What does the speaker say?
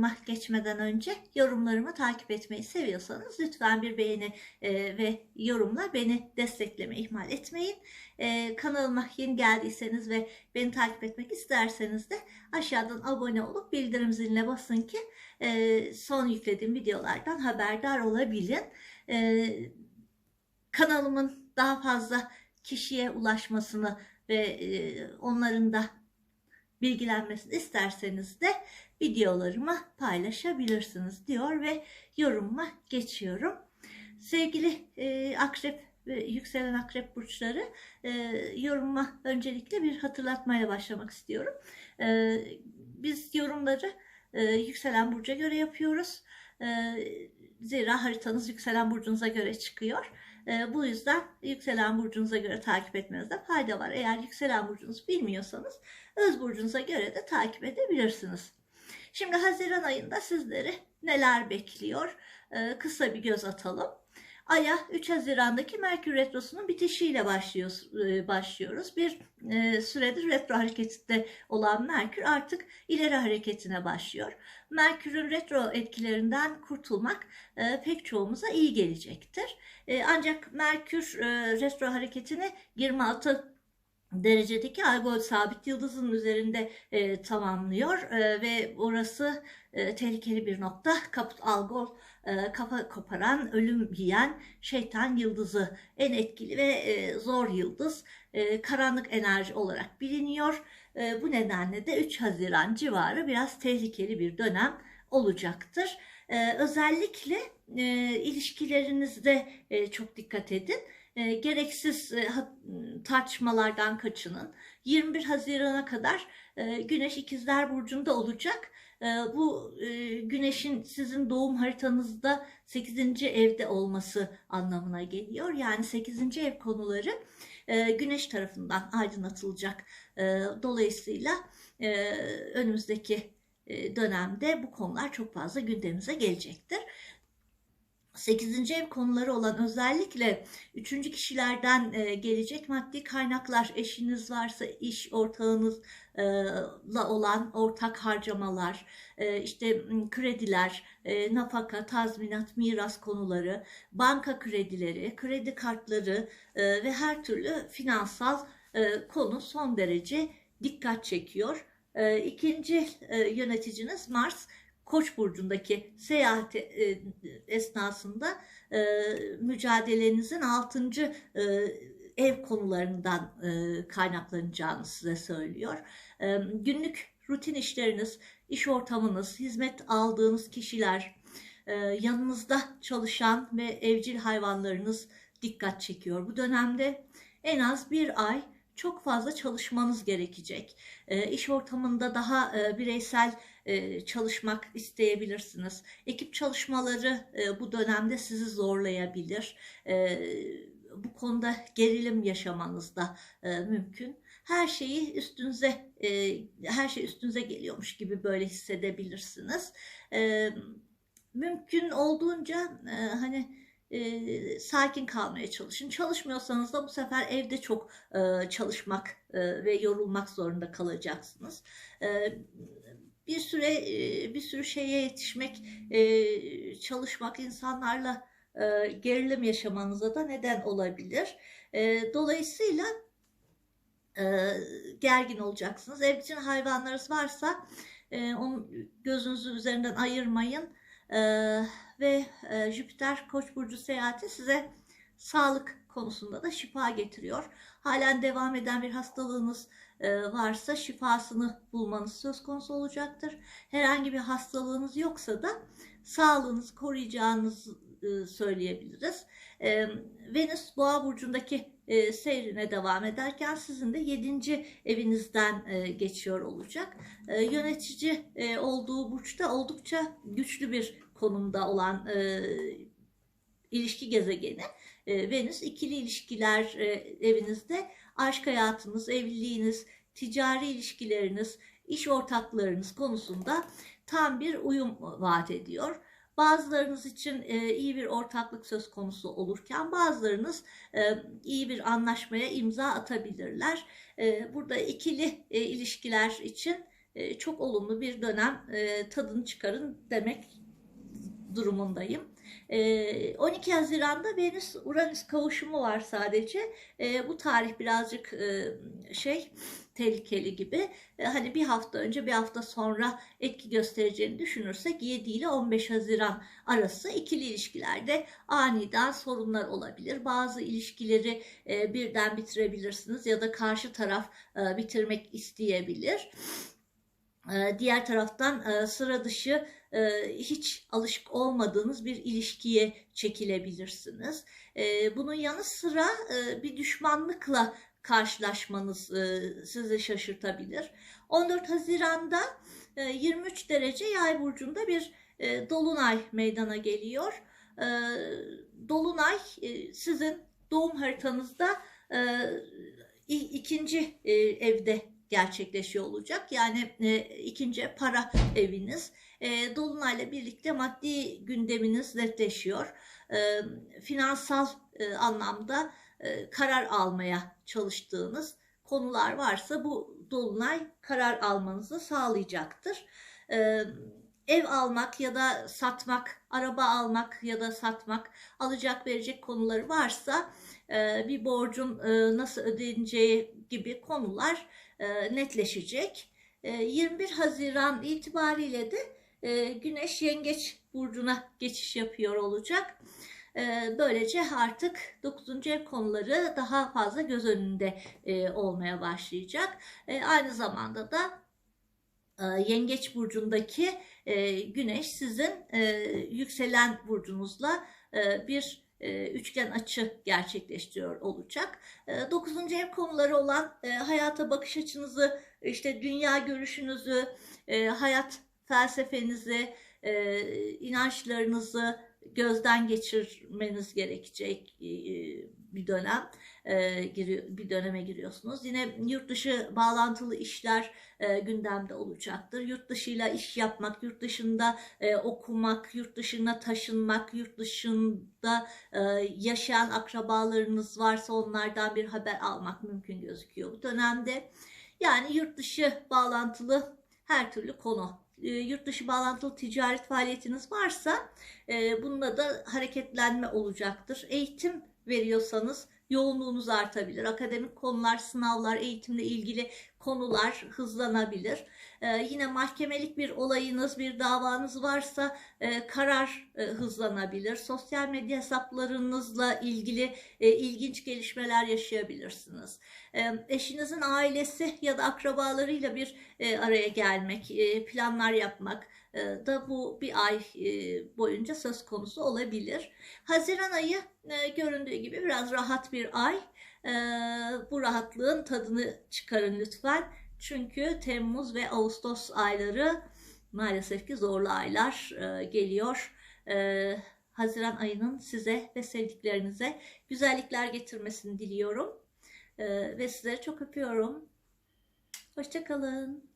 yorumuma geçmeden önce yorumlarımı takip etmeyi seviyorsanız lütfen bir beğeni e, ve yorumla beni desteklemeyi ihmal etmeyin. E, kanalıma yeni geldiyseniz ve beni takip etmek isterseniz de aşağıdan abone olup bildirim ziline basın ki e, son yüklediğim videolardan haberdar olabilin. Kanalımın daha fazla kişiye ulaşmasını ve onların da bilgilenmesini isterseniz de videolarımı paylaşabilirsiniz diyor ve yorumuma geçiyorum. Sevgili e, akrep ve yükselen akrep burçları e, yorumuma öncelikle bir hatırlatmayla başlamak istiyorum. E, biz yorumları e, yükselen burca göre yapıyoruz. E, zira haritanız yükselen burcunuza göre çıkıyor. E, bu yüzden yükselen burcunuza göre takip etmenizde fayda var. Eğer yükselen burcunuzu bilmiyorsanız öz burcunuza göre de takip edebilirsiniz. Şimdi Haziran ayında sizleri neler bekliyor? E, kısa bir göz atalım. Ay'a 3 Haziran'daki Merkür Retrosu'nun bitişiyle başlıyoruz, e, başlıyoruz. Bir e, süredir retro hareketinde olan Merkür artık ileri hareketine başlıyor. Merkür'ün retro etkilerinden kurtulmak e, pek çoğumuza iyi gelecektir. Ancak Merkür retro hareketini 26 derecedeki Algol sabit yıldızın üzerinde e, tamamlıyor e, ve orası e, tehlikeli bir nokta. Kaput Algol e, kafa koparan, ölüm yiyen şeytan yıldızı en etkili ve e, zor yıldız. E, karanlık enerji olarak biliniyor. E, bu nedenle de 3 Haziran civarı biraz tehlikeli bir dönem olacaktır. E, özellikle e, ilişkilerinizde e, çok dikkat edin e, gereksiz e, tartışmalardan kaçının. 21 Haziran'a kadar e, Güneş İkizler Burcu'nda olacak. E, bu e, Güneş'in sizin doğum haritanızda 8. evde olması anlamına geliyor. Yani 8. ev konuları e, Güneş tarafından aydınlatılacak. E, dolayısıyla e, önümüzdeki e, dönemde bu konular çok fazla gündemimize gelecektir. 8. ev konuları olan özellikle 3. kişilerden e, gelecek maddi kaynaklar, eşiniz varsa iş ortağınızla olan ortak harcamalar, e, işte krediler, e, nafaka, tazminat, miras konuları, banka kredileri, kredi kartları ve her türlü finansal konu son derece dikkat çekiyor. İkinci yöneticiniz Mars Koç burcundaki seyahati e, esnasında e, mücadelenizin 6. E, ev konularından e, kaynaklanacağını size söylüyor. Günlük rutin işleriniz, iş ortamınız, hizmet aldığınız kişiler, yanınızda çalışan ve evcil hayvanlarınız dikkat çekiyor. Bu dönemde en az bir ay çok fazla çalışmanız gerekecek. E, iş ortamında daha e, bireysel e, çalışmak isteyebilirsiniz. Ekip çalışmaları e, bu dönemde sizi zorlayabilir. E, bu konuda gerilim yaşamanız da mümkün. Her şeyi üstünüze, her şey üstünüze geliyormuş gibi böyle hissedebilirsiniz. Mümkün olduğunca hani sakin kalmaya çalışın. Çalışmıyorsanız da bu sefer evde çok çalışmak ve yorulmak zorunda kalacaksınız bir süre bir sürü şeye yetişmek, çalışmak, insanlarla gerilim yaşamanıza da neden olabilir. Dolayısıyla gergin olacaksınız. Evcil hayvanlarınız varsa onu gözünüzü üzerinden ayırmayın. Ve Jüpiter Koç burcu seyahati size sağlık konusunda da şifa getiriyor. Halen devam eden bir hastalığınız e, varsa şifasını bulmanız söz konusu olacaktır. Herhangi bir hastalığınız yoksa da sağlığınızı koruyacağınızı e, söyleyebiliriz. E, Venüs Boğa burcundaki seyrine devam ederken sizin de 7. evinizden geçiyor olacak. Yönetici olduğu burçta oldukça güçlü bir konumda olan ilişki gezegeni Venüs ikili ilişkiler evinizde aşk hayatınız, evliliğiniz, ticari ilişkileriniz, iş ortaklarınız konusunda tam bir uyum vaat ediyor. Bazılarınız için e, iyi bir ortaklık söz konusu olurken bazılarınız e, iyi bir anlaşmaya imza atabilirler. E, burada ikili e, ilişkiler için e, çok olumlu bir dönem e, tadını çıkarın demek durumundayım. E, 12 Haziran'da Venüs-Uranüs kavuşumu var sadece. E, bu tarih birazcık e, şey tehlikeli gibi. E, hani bir hafta önce bir hafta sonra etki göstereceğini düşünürsek 7 ile 15 Haziran arası ikili ilişkilerde aniden sorunlar olabilir. Bazı ilişkileri e, birden bitirebilirsiniz ya da karşı taraf e, bitirmek isteyebilir. Diğer taraftan sıra dışı e, hiç alışık olmadığınız bir ilişkiye çekilebilirsiniz. E, bunun yanı sıra e, bir düşmanlıkla karşılaşmanız e, sizi şaşırtabilir. 14 Haziran'da e, 23 derece yay burcunda bir e, dolunay meydana geliyor. E, dolunay e, sizin doğum haritanızda e, ikinci e, evde gerçekleşiyor olacak. Yani e, ikinci para eviniz. E, Dolunay'la birlikte maddi gündeminiz netleşiyor. E, finansal e, anlamda e, karar almaya çalıştığınız konular varsa bu Dolunay karar almanızı sağlayacaktır. E, ev almak ya da satmak, araba almak ya da satmak, alacak verecek konuları varsa e, bir borcun e, nasıl ödeneceği gibi konular e, netleşecek. 21 Haziran itibariyle de Güneş Yengeç burcuna geçiş yapıyor olacak. Böylece artık 9. ev konuları daha fazla göz önünde olmaya başlayacak. Aynı zamanda da Yengeç burcundaki Güneş sizin yükselen burcunuzla bir e, üçgen açı gerçekleştiriyor olacak. E, dokuzuncu ev konuları olan e, hayata bakış açınızı, işte dünya görüşünüzü, hayat felsefenizi, inançlarınızı gözden geçirmeniz gerekecek bir dönem bir döneme giriyorsunuz. Yine yurt dışı bağlantılı işler gündemde olacaktır. Yurt dışıyla iş yapmak, yurt dışında okumak, yurt dışına taşınmak, yurt dışında yaşayan akrabalarınız varsa onlardan bir haber almak mümkün gözüküyor bu dönemde. Yani yurt dışı bağlantılı her türlü konu yurt dışı bağlantılı ticaret faaliyetiniz varsa e, bununla da hareketlenme olacaktır. Eğitim veriyorsanız yoğunluğunuz artabilir. Akademik konular, sınavlar, eğitimle ilgili konular hızlanabilir. Ee, yine mahkemelik bir olayınız, bir davanız varsa e, karar e, hızlanabilir. Sosyal medya hesaplarınızla ilgili e, ilginç gelişmeler yaşayabilirsiniz. E, eşinizin ailesi ya da akrabalarıyla bir e, araya gelmek, e, planlar yapmak, e, da bu bir ay e, boyunca söz konusu olabilir. Haziran ayı e, göründüğü gibi biraz rahat bir ay. Bu rahatlığın tadını çıkarın lütfen. Çünkü Temmuz ve Ağustos ayları maalesef ki zorlu aylar geliyor. Haziran ayının size ve sevdiklerinize güzellikler getirmesini diliyorum. Ve sizleri çok öpüyorum. Hoşçakalın.